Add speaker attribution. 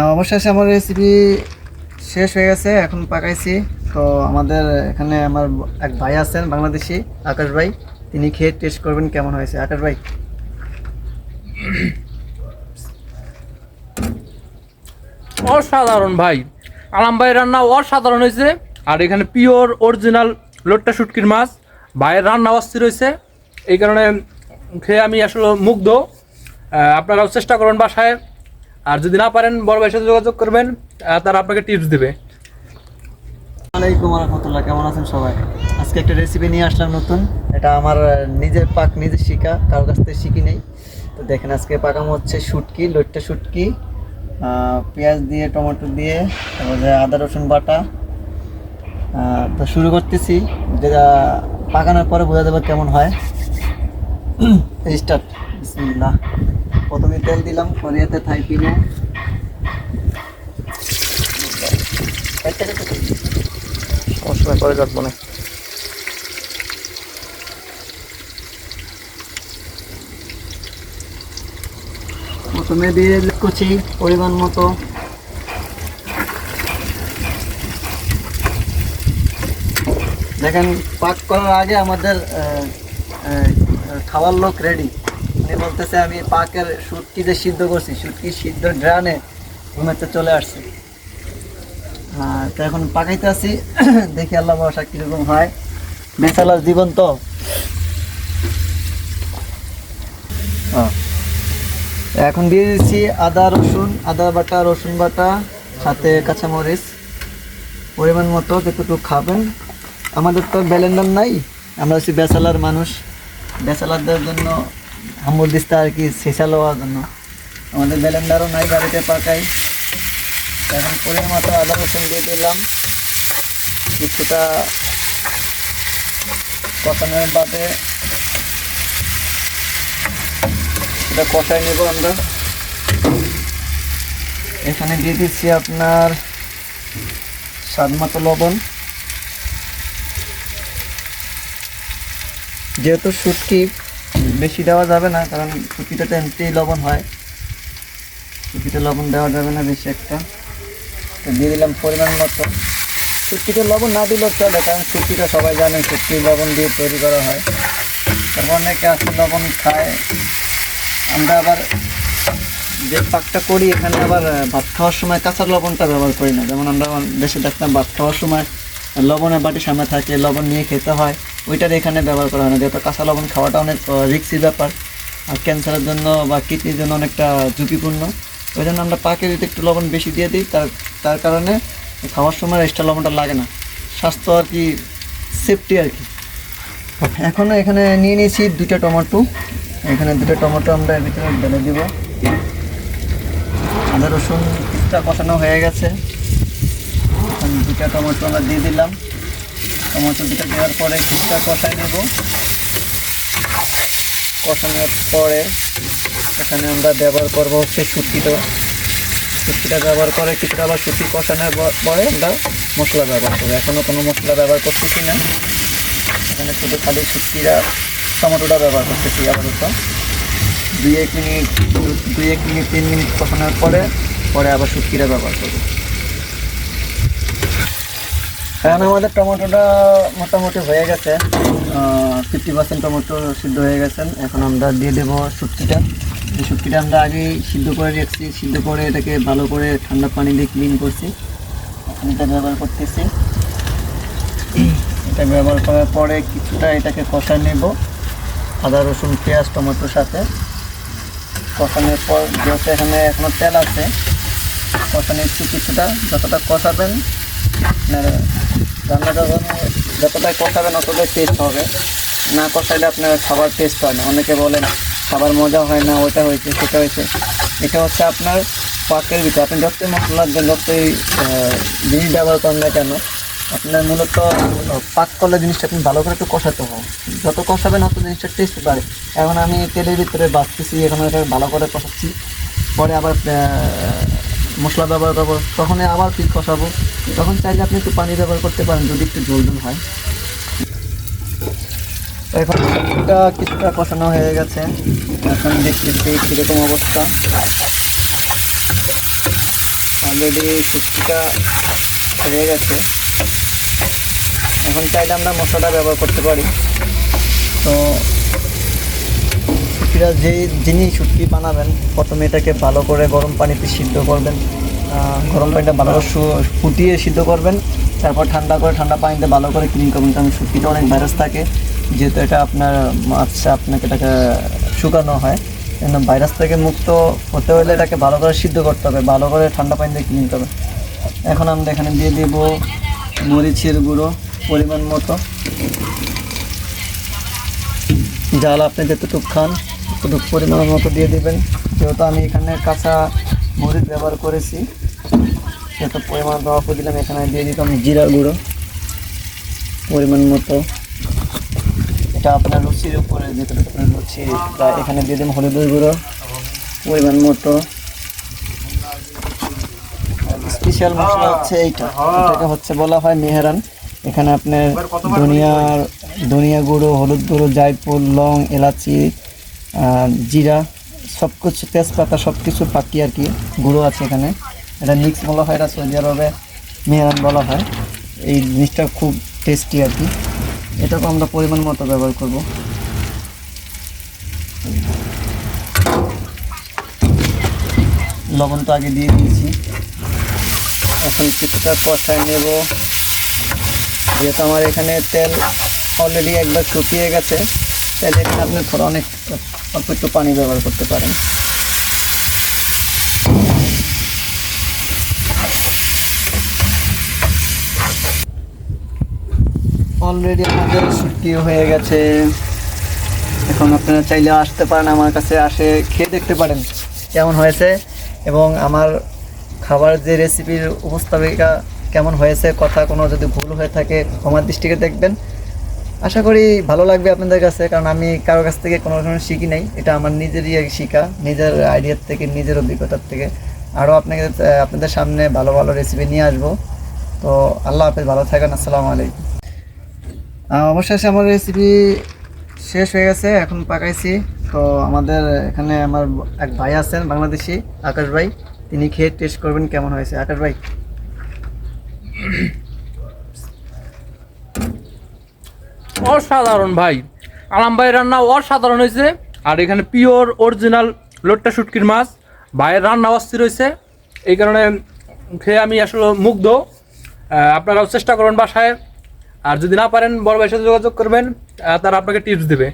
Speaker 1: অবশেষে আমার রেসিপি শেষ হয়ে গেছে, এখন পাকাইছি। তো আমাদের এখানে আমার এক ভাই আছেন, বাংলাদেশি, আকাশ ভাই। তিনি খেয়ে টেস্ট করবেন কেমন হয়েছে। আকাশ ভাই।
Speaker 2: অসাধারণ ভাই। আলাম ভাই রান্না অসাধারণ হয়েছে। আর এখানে পিওর অরিজিনাল লোট্টা শুটকির মাছ। ভাইয়ের রান্না অস্থির হয়েছে। এই কারণে খেয়ে আমি আসলে মুগ্ধ। আপনারাও চেষ্টা করুন বাসায়। আর যদি না পারেন বড় ভাইয়ের সাথে যোগাযোগ করবেন তারা আপনাকে টিপস দেবে।
Speaker 1: আলাইকুম রহমতুল্লাহ কেমন আছেন সবাই? আজকে একটা রেসিপি নিয়ে আসলাম নতুন। এটা আমার নিজের পাক, নিজে শিখা কারোর কাছ থেকে শিখি নেই। তো দেখেন আজকে পাকাম হচ্ছে শুটকি লোটটা শুটকি পেঁয়াজ দিয়ে, টমেটো দিয়ে, তারপরে আদা, রসুন বাটা। তো শুরু করতেছি। যেটা পাকানোর পরে বোঝা যাবে কেমন হয়। স্টার্ট বিসমিল্লাহ। প্রথমে তেল দিলাম করিয়াতে থাই পিনে।
Speaker 2: সমস্যা করে যাব না।
Speaker 1: প্রথমে দিয়ে কুচি পরিমাণ মতো। দেখেন পাক করার আগে আমাদের খাওয়ার লোক রেডি উনি বলতেছে, আমি পাকের শুটকি যে সিদ্ধ করছি শুটকি সিদ্ধ ড্রানে ঘুমেতে চলে আসছে। হ্যাঁ তো এখন পাকাইতে আসি। দেখি আল্লাহ বসা কীরকম হয়। বেচালার জীবন তো। এখন দিয়ে দিচ্ছি আদা, রসুন, আদা বাটা, রসুন বাটা, সাথে কাঁচামরিচ। পরিমাণ মতো যতটুকু খাবেন। আমাদের তো ব্যালেন্ডার নাই, আমরা হচ্ছি বেসালার মানুষ। বেসালারদের জন্য হামুর দিস্তা আর কি শেষা লওয়ার জন্য। আমাদের ব্যালেন্ডারও নাই বাড়িতে পাকাই। এখন পরিমাণ মতো আদা রসুন দিয়ে দিলাম। কিছুটা কষানোর বাদে এটা কষাই নেব আমরা। এখানে দিয়ে দিচ্ছি আপনার স্বাদ মতো লবণ। যেহেতু শুটকি বেশি দেওয়া যাবে না, কারণ শুটকিটাতে এমনি লবণ হয়। শুটকিতে লবণ দেওয়া যাবে না বেশি একটা। তো দিয়ে দিলাম পরিমাণ মতো। শুটকিতে লবণ না দিলেও চলে, কারণ শুটকিটা সবাই জানে শুটকি লবণ দিয়ে তৈরি করা হয়। তারপর অনেকে আছে লবণ খায়। আমরা আবার যে পাকটা করি, এখানে আবার ভাত খাওয়ার সময় কাঁচা লবণটা ব্যবহার করি না। যেমন আমরা দেশে দেখতাম ভাত খাওয়ার সময় লবণের বাটি সামনে থাকে, লবণ নিয়ে খেতে হয়। ওইটার এখানে ব্যবহার করা হয় না, যেহেতু কাঁচা লবণ খাওয়াটা অনেক রিক্সি ব্যাপার। আর ক্যান্সারের জন্য বা কিডনির জন্য অনেকটা ঝুঁকিপূর্ণ। ওই জন্য আমরা পাকে যদি একটু লবণ বেশি দিয়ে দিই, তার তার কারণে খাওয়ার সময় এক্সট্রা লবণটা লাগে না। স্বাস্থ্য আর কি সেফটি আর কি। এখন এখানে নিয়ে নিয়েছি দুটো টমেটো। এখানে দুটো টমেটো আমরা এর ভিতরে ঢেলে দিব। আদা রসুন কিছুটা কষানো হয়ে গেছে। দুটা টমেটো আমরা দিয়ে দিলাম। টমেটো দুটা দেওয়ার পরে কিছুটা কষাই নেব। কষানোর পরে এখানে আমরা ব্যবহার করব হচ্ছে শুটকিটা শুটকিটা ব্যবহার করে কিছুটা আবার শুটকি কষানোর পরে আমরা মশলা ব্যবহার করব। এখনও কোনো মশলা ব্যবহার করতেছি না। এখানে শুধু খালি শুটকিরা টমেটোটা ব্যবহার করতেছি আপাতত। দুই এক মিনিট, দুই এক মিনিট, তিন মিনিট কষানোর পরে পরে আবার শুটকিটা ব্যবহার করব। এখন আমাদের টমেটোটা মোটামুটি হয়ে গেছে। ফিফটি পার্সেন্ট টমেটো সিদ্ধ হয়ে গেছেন এখন আমরা দিয়ে দেবো শুটকিটা। এই শুটকিটা আমরা আগেই সিদ্ধ করে রেখেছি। সিদ্ধ করে এটাকে ভালো করে ঠান্ডা পানি দিয়ে ক্লিন করছি। এটা ব্যবহার করতেছি। এটা ব্যবহার করার পরে কিছুটা এটাকে কষা নেব। আদা, রসুন, পেঁয়াজ, টমেটোর সাথে। কষানোর পর যেহেতু এখানে এখনও তেল আছে, কষা নিচ্ছি কিছুটা। যতটা কষাবেন রান্নাটা যতটাই কষাবেন অতটাই টেস্ট হবে। না কষাইলে আপনার খাবার টেস্ট হয় না। অনেকে বলেন, খাবার মজা হয় না, ওইটা হয়েছে, সেটা হয়েছে। এটা হচ্ছে আপনার পাকের ভিতরে। আপনি যতই মশলা দেন, যতই জিনিস ব্যবহার করেন না কেন, আপনার মূলত পাক করলে জিনিসটা আপনি ভালো করে একটু কষাতে হবে। যত কষাবেন, অত জিনিসটা টেস্ট বাড়ে। এখন আমি তেলের ভিতরে বাঁচতেছি এখন এটা ভালো করে কষাচ্ছি। পরে আবার মশলা ব্যবহার করব তখন আবার পিস কষাবো। তখন চাইলে আপনি একটু পানি ব্যবহার করতে পারেন, যদি একটু ঝোল ঝোল হয়। এখন এটা কিছুটা কষানো হয়ে গেছে। এখন দেখতেছি কীরকম অবস্থা। অলরেডি শুটকিটা হয়ে গেছে। এখন চাইলে আমরা মশলাটা ব্যবহার করতে পারি। তো শুটকিটা যে যিনি শুটকি বানাবেন, প্রথমে এটাকে ভালো করে গরম পানিতে সিদ্ধ করবেন। গরম পানিটা ভালো করে ফুটিয়ে সিদ্ধ করবেন। তারপর ঠান্ডা করে, ঠান্ডা পানিতে ভালো করে ক্লিন করবেন। কারণ শুটকিতে অনেক ভাইরাস থাকে। যেহেতু এটা আপনার মাছ আপনাকে এটাকে শুকানো হয়। জন্য ভাইরাস থেকে মুক্ত হতে হলে এটাকে ভালো করে সিদ্ধ করতে হবে। ভালো করে ঠান্ডা পানি দিয়ে ক্লিন করবে এখন আমরা এখানে দিয়ে দেব মরিচের গুঁড়ো পরিমাণ মতো। জাল আপনি যেতে যতটুকু খান ততটুকু পরিমাণ মতো দিয়ে দিবেন। যেহেতু আমি এখানে কাঁচা মরিচ ব্যবহার করেছি সেহেতু পরিমাণ করে দিলাম এখানে দিয়ে দিতাম জিরা গুঁড়ো পরিমাণ মতো। এটা আপনার রুচির উপরে যেটুকু আপনার রুচি তা এখানে দিয়ে দিলাম হলুদের গুঁড়ো পরিমাণ মতো। স্পেশাল মশলা হচ্ছে এইটা। এটাকে হচ্ছে বলা হয় মেহেরান। এখানে আপনার ধনিয়ার, ধনিয়া গুঁড়ো, হলুদ গুঁড়ো, জায়ফল, লং, এলাচি জিরা সব কিছু তেজপাতা সব কিছু পাকি আর কি, গুঁড়ো আছে এখানে। এটা মিক্স বলা হয়, এটা সৌদি আরবে মেহেরান বলা হয়। এই জিনিসটা খুব টেস্টি আর কি। এটাকে আমরা পরিমাণ মতো ব্যবহার করব। লবণ তো আগে দিয়ে দিয়েছি। এখন কিছুটা কষায় নেব। যেহেতু আমার এখানে তেল অলরেডি একবার শুকিয়ে গেছে, তাহলে এখানে আপনি অনেক অল্প একটু পানি ব্যবহার করতে পারেন। অলরেডি আমাদের শুটকি হয়ে গেছে। এখন আপনারা চাইলে আসতে পারেন, আমার কাছে আসে, খেয়ে দেখতে পারেন কেমন হয়েছে এবং আমার খাবার যে রেসিপির উপস্থাপিকা কেমন হয়েছে, কথা কোনো যদি ভুল হয়ে থাকে, ক্ষমার দৃষ্টিকে দেখবেন। আশা করি ভালো লাগবে আপনাদের কাছে, কারণ আমি কারোর কাছ থেকে কোনো রকম শিখি নাই। এটা আমার নিজেরই শিখা নিজের আইডিয়ার থেকে, নিজের অভিজ্ঞতার থেকে। আরও আপনাকে আপনাদের সামনে ভালো ভালো রেসিপি নিয়ে আসব। তো আল্লাহ হাফেজ, ভালো থাকেন, আসসালামু আলাইকুম। অবশেষে আমার রেসিপি শেষ হয়ে গেছে, এখন পাকাইছি। তো আমাদের এখানে আমার এক ভাই আছেন, বাংলাদেশি, আকাশ ভাই। তিনি খেয়ে টেস্ট করবেন কেমন হয়েছে। আকাশ ভাই।
Speaker 2: অসাধারণ ভাই। আলাম ভাই রান্না অসাধারণ হয়েছে। আর এখানে পিওর অরিজিনাল লোট্টা শুটকির মাছ। ভাইয়ের রান্না অস্থির হয়েছে। এই কারণে খেয়ে আমি আসলে মুগ্ধ। আপনারাও চেষ্টা করবেন বাসায়। আর যদি না পারেন, বড় ভাইয়ের সাথে যোগাযোগ করবেন। তারা আপনাকে টিপস দেবে।